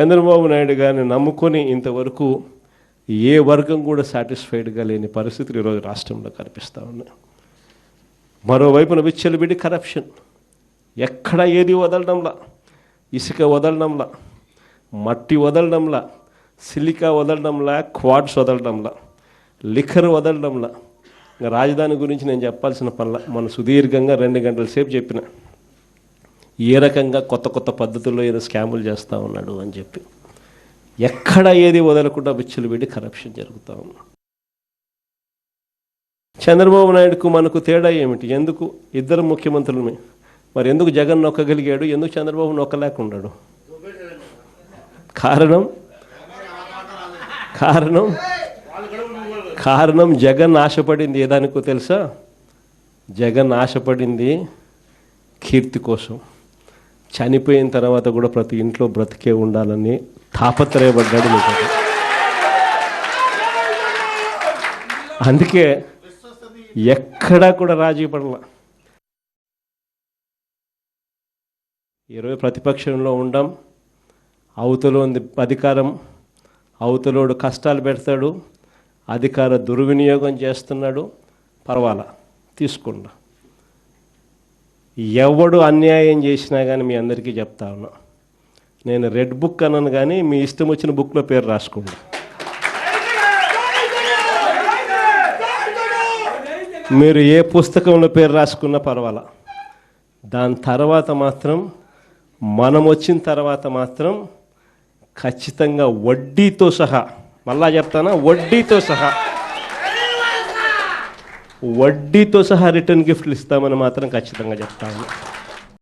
చంద్రబాబు నాయుడు గారిని నమ్ముకొని ఇంతవరకు ఏ వర్గం కూడా సాటిస్ఫైడ్గా లేని పరిస్థితులు ఈరోజు రాష్ట్రంలో కనిపిస్తూ ఉన్నాయి. మరోవైపున విచ్చలబిడి కరప్షన్. ఎక్కడ ఏది వదలడంలా? ఇసుక వదలడంలా? మట్టి వదలడంలా? సిలికా వదలడంలా? క్వాడ్స్ వదలడంలా? లిఖర్ వదలడంలా? రాజధాని గురించి నేను చెప్పాల్సిన పనుల మన సుదీర్ఘంగా రెండు గంటల సేపు చెప్పిన. ఏ రకంగా కొత్త కొత్త పద్ధతుల్లో ఏదో స్కాములు చేస్తూ ఉన్నాడు అని చెప్పి. ఎక్కడ ఏది వదలకుండా విచ్చులు పెట్టి కరప్షన్ జరుగుతూ ఉంది. చంద్రబాబు నాయుడుకు మనకు తేడా ఏమిటి? ఎందుకు ఇద్దరు ముఖ్యమంత్రులమే మరి ఎందుకు జగన్ నొక్కగలిగాడు? ఎందుకు చంద్రబాబు నొక్కలేకున్నాడు కారణం? కారణం? కారణం జగన్ ఆశపడింది. ఏదానికో తెలుసా? జగన్ ఆశపడింది కీర్తి కోసం. చనిపోయిన తర్వాత కూడా ప్రతి ఇంట్లో బ్రతికే ఉండాలని తాపత్రయపడ్డాడు నిజంగా అందుకే ఎక్కడా కూడా రాజీ పడల. ఈరోజు ప్రతిపక్షంలో ఉండం అవతలో ఉంది అధికారం అవతలోడు కష్టాలు పెడతాడు అధికార దుర్వినియోగం చేస్తున్నాడు పర్వాలా తీసుకుండా ఎవడు అన్యాయం చేసినా కానీ మీ అందరికీ చెప్తా ఉన్నా. నేను రెడ్ బుక్ అన్నాను కానీ మీ ఇష్టం వచ్చిన బుక్లో పేరు రాసుకోండి. మీరు ఏ పుస్తకంలో పేరు రాసుకున్నా పర్వాలా. దాని తర్వాత మాత్రం మనం వచ్చిన తర్వాత మాత్రం ఖచ్చితంగా వడ్డీతో సహా మళ్ళా చెప్తానా? వడ్డీతో సహా. వడ్డీతో సహా రిటర్న్ గిఫ్ట్లు ఇస్తామని మాత్రం ఖచ్చితంగా చెప్తాను